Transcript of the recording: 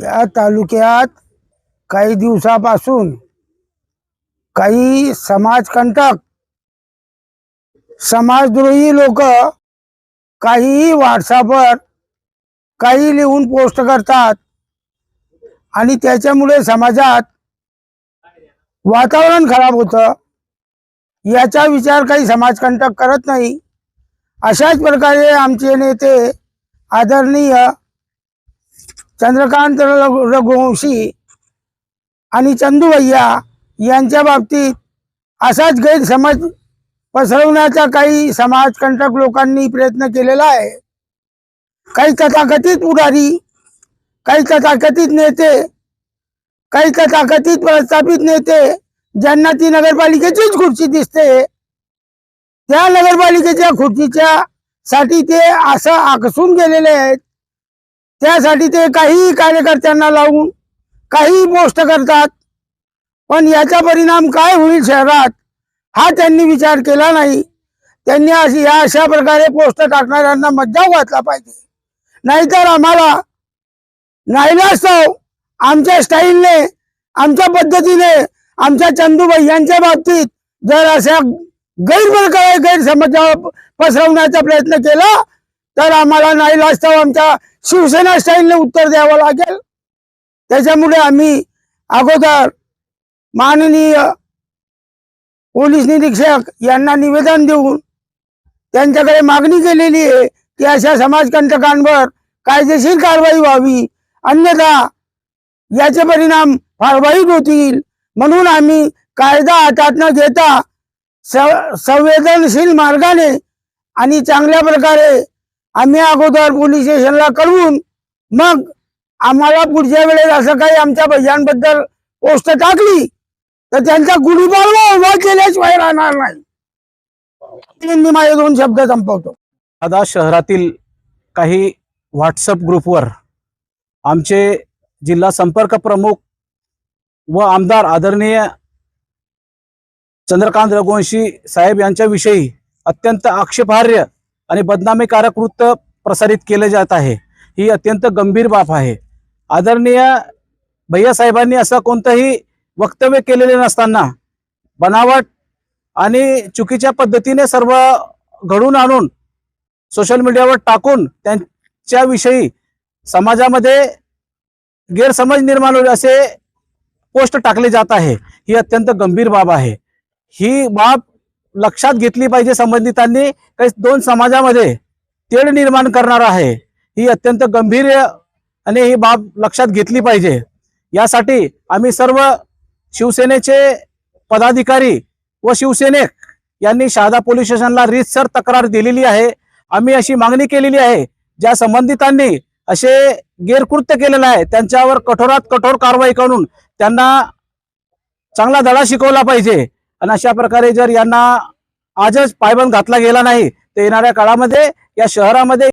या तालुक्यात काही दिवसापासून काही समाजकंटक समाजद्रोही लोक काही व्हॉट्सअपवर काही लिहून पोस्ट करतात आणि त्याच्यामुळे समाजात वातावरण खराब होतं. याचा विचार काही समाजकंटक करत नाही. अशाच प्रकारे आमचे नेते आदरणीय चंद्रकांत रघु- रघुवंशी आणि चंदूभैया यांच्या बाबतीत असाच गैरसमज पसरवण्याचा काही समाजकंटक लोकांनी प्रयत्न केलेला आहे. काही तथाकथित पुढारी काही तथाकथित नेते काही तथाकथित प्रस्थापित नेते ज्यांना ती नगरपालिकेचीच खुर्ची दिसते त्या नगरपालिकेच्या खुर्चीच्या साठी ते असं आकसून गेलेले आहेत. त्यासाठी ते काही कार्यकर्त्यांना लावून काही पोस्ट करतात. पण याचा परिणाम काय होईल शहरात हा त्यांनी विचार केला नाही. त्यांनी अशी या अशा प्रकारे पोस्ट टाकणाऱ्यांना मज्जाव घातला पाहिजे. नाहीतर आम्हाला नाईलास्तव आमच्या स्टाईलने आमच्या पद्धतीने आमच्या चंदूबाई यांच्या बाबतीत जर अशा गैरप्रकारे गैरसमज पसरवण्याचा प्रयत्न केला. तर आम्हाला नाही नाईलास्तव आमच्या शिवसेना स्टाईलने उत्तर द्यावं लागेल. त्याच्यामुळे आम्ही अगोदर माननीय पोलीस निरीक्षक यांना निवेदन देऊन त्यांच्याकडे मागणी केलेली आहे की अशा समाजकंटकांवर कायदेशीर कारवाई व्हावी. अन्यथा याचे परिणाम फार वाईट होतील. म्हणून आम्ही कायदा हातात न घेता स- संवेदनशील मार्गाने आणि चांगल्या प्रकारे आम्ही अगोदर पोलीस स्टेशनला कळवून मग आम्हाला पुढच्या वेळेस असं काही आमच्या भैयांबद्दल पोस्ट टाकली तर त्यांचा गुढीपाडवा उभा केल्याशिवाय राहणार नाही. मी माझे दोन शब्द संपवतो. आता शहरातील काही व्हॉट्सअप ग्रुपवर आमचे जिल्हा संपर्क प्रमुख व आमदार आदरणीय चंद्रकांत रघुवंशी साहेब यांच्याविषयी अत्यंत आक्षेपार्ह आणि बदनामीकारक वृत्त प्रसारित केले जात आहे. ही अत्यंत गंभीर बाब आहे. आदरणीय भैयासाहेबांनी असं कोणतंही वक्तव्य केलेले नसताना बनावट आणि चुकीच्या पद्धतीने सर्व घडून आणून सोशल मीडियावर टाकून त्यांच्याविषयी समाजामध्ये गैरसमज निर्माण होईल असे पोस्ट टाकले जात आहे. ही अत्यंत गंभीर बाब आहे. ही बाब लक्षात घेतली पाहिजे संबंधितांनी काही दोन समाजामध्ये तेढ निर्माण करणार आहे. ही अत्यंत गंभीर आणि ही बाब लक्षात घेतली पाहिजे. यासाठी आम्ही सर्व शिवसेनेचे पदाधिकारी व शिवसेनेक यांनी शहादा पोलीस स्टेशनला रीतसर तक्रार दिलेली आहे. आम्ही अशी मागणी केलेली आहे ज्या संबंधितांनी असे गैरकृत्य केलेलं आहे त्यांच्यावर कठोरात कठोर कारवाई करून त्यांना चांगला धडा शिकवला पाहिजे. आणि अशा प्रकारे जर यांना आजच पायबंद घातला गेला नाही तर येणाऱ्या काळामध्ये या शहरामध्ये